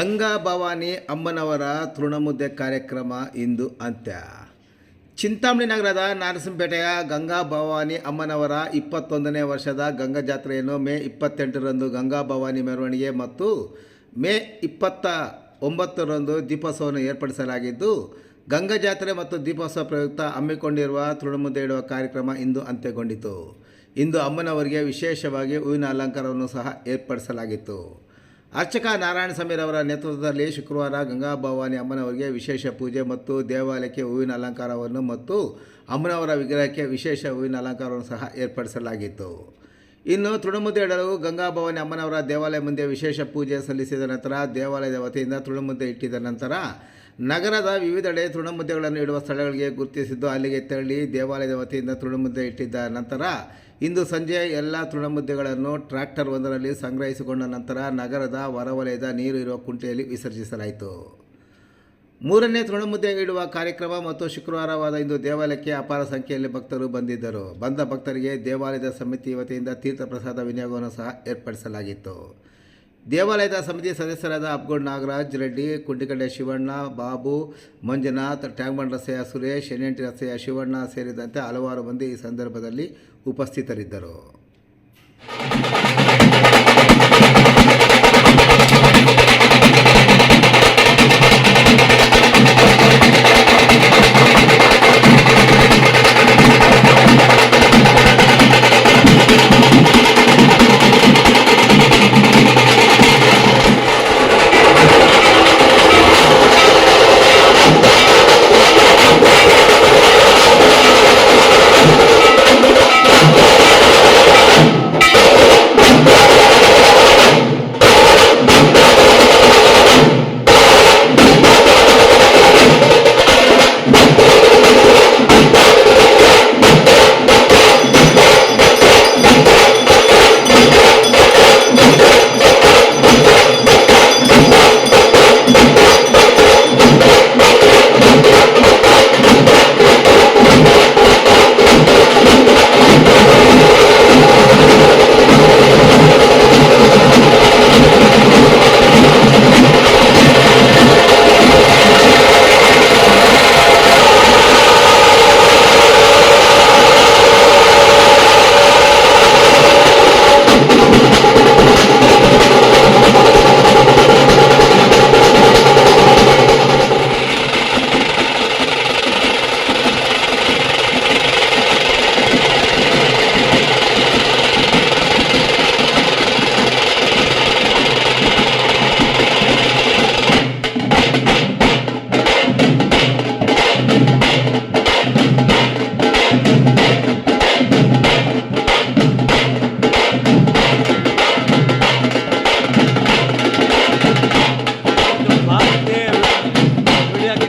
ಗಂಗಾ ಭವಾನಿ ಅಮ್ಮನವರ ತೃಣಮುದ್ದೆ ಕಾರ್ಯಕ್ರಮ ಇಂದು ಅಂತ್ಯ. ಚಿಂತಾಮಣಿ ನಗರದ ನಾರಸಿಂಹಪೇಟೆಯ ಗಂಗಾ ಭವಾನಿ ಅಮ್ಮನವರ ಇಪ್ಪತ್ತೊಂದನೇ ವರ್ಷದ ಗಂಗಾ ಜಾತ್ರೆಯನ್ನು ಮೇ ಇಪ್ಪತ್ತೆಂಟರಂದು ಗಂಗಾ ಭವಾನಿ ಮೆರವಣಿಗೆ ಮತ್ತು ಮೇ ಇಪ್ಪತ್ತ ಒಂಬತ್ತರಂದು ದೀಪೋತ್ಸವವನ್ನು ಏರ್ಪಡಿಸಲಾಗಿದ್ದು, ಗಂಗಾ ಜಾತ್ರೆ ಮತ್ತು ದೀಪೋತ್ಸವ ಪ್ರಯುಕ್ತ ಹಮ್ಮಿಕೊಂಡಿರುವ ತೃಣಮುದ್ದೆ ಇಡುವ ಕಾರ್ಯಕ್ರಮ ಇಂದು ಅಂತ್ಯಗೊಂಡಿತು. ಇಂದು ಅಮ್ಮನವರಿಗೆ ವಿಶೇಷವಾಗಿ ಹೂವಿನ ಅಲಂಕಾರವನ್ನು ಸಹ ಏರ್ಪಡಿಸಲಾಗಿತ್ತು. ಅರ್ಚಕ ನಾರಾಯಣ ಸಮೀರವರ ನೇತೃತ್ವದಲ್ಲಿ ಶುಕ್ರವಾರ ಗಂಗಾ ಭವಾನಿ ಅಮ್ಮನವರಿಗೆ ವಿಶೇಷ ಪೂಜೆ ಮತ್ತು ದೇವಾಲಯಕ್ಕೆ ಹೂವಿನ ಅಲಂಕಾರವನ್ನು ಮತ್ತು ಅಮ್ಮನವರ ವಿಗ್ರಹಕ್ಕೆ ವಿಶೇಷ ಹೂವಿನ ಅಲಂಕಾರವನ್ನು ಸಹ ಏರ್ಪಡಿಸಲಾಗಿತ್ತು. ಇನ್ನು ತೃಣಮುದ್ದೆ ಇಡಲು ಗಂಗಾ ಭವಾನಿ ಅಮ್ಮನವರ ದೇವಾಲಯ ಮುಂದೆ ವಿಶೇಷ ಪೂಜೆ ಸಲ್ಲಿಸಿದ ನಂತರ ದೇವಾಲಯದ ವತಿಯಿಂದ ತೃಣಮುದ್ದೆ ಇಟ್ಟಿದ ನಂತರ ನಗರದ ವಿವಿಧೆಡೆ ತೃಣಮುದ್ದೆಗಳನ್ನು ಇಡುವ ಸ್ಥಳಗಳಿಗೆ ಗುರುತಿಸಿದ್ದು ಅಲ್ಲಿಗೆ ತೆರಳಿ ದೇವಾಲಯದ ವತಿಯಿಂದ ತೃಣಮುದ್ದೆ ಇಟ್ಟಿದ್ದ ನಂತರ ಇಂದು ಸಂಜೆ ಎಲ್ಲ ತೃಣಮುದ್ದೆಗಳನ್ನು ಟ್ರ್ಯಾಕ್ಟರ್ ಒಂದರಲ್ಲಿ ಸಂಗ್ರಹಿಸಿಕೊಂಡ ನಂತರ ನಗರದ ಹೊರವಲಯದ ನೀರು ಇರುವ ಕುಂಟೆಯಲ್ಲಿ ವಿಸರ್ಜಿಸಲಾಯಿತು. ಮೂರನೇ ತೃಣಮುದ್ದೆ ಇಡುವ ಕಾರ್ಯಕ್ರಮ ಮತ್ತು ಶುಕ್ರವಾರವಾದ ಇಂದು ದೇವಾಲಯಕ್ಕೆ ಅಪಾರ ಸಂಖ್ಯೆಯಲ್ಲಿ ಭಕ್ತರು ಬಂದಿದ್ದರು. ಬಂದ ಭಕ್ತರಿಗೆ ದೇವಾಲಯದ ಸಮಿತಿ ವತಿಯಿಂದ ತೀರ್ಥ ಪ್ರಸಾದ ವಿನಿಯೋಗವನ್ನು ಸಹ ಏರ್ಪಡಿಸಲಾಗಿತ್ತು. ದೇವಾಲಯದ ಸಮಿತಿ ಸದಸ್ಯರಾದ ಅಬ್ಗೋಡ್ ನಾಗರಾಜ್, ರೆಡ್ಡಿ ಕುಂಟಿಕಡೆ ಶಿವಣ್ಣ, ಬಾಬು, ಮಂಜುನಾಥ್ ಟ್ಯಾಂಗ್ಮಂಡ್ ರಸ್ತೆಯ ಸುರೇಶ್ ಎನ್ಎಂಟಿ ರಸ್ತೆಯ ಶಿವಣ್ಣ ಸೇರಿದಂತೆ ಹಲವಾರು ಮಂದಿ ಈ ಸಂದರ್ಭದಲ್ಲಿ ಉಪಸ್ಥಿತರಿದ್ದರು.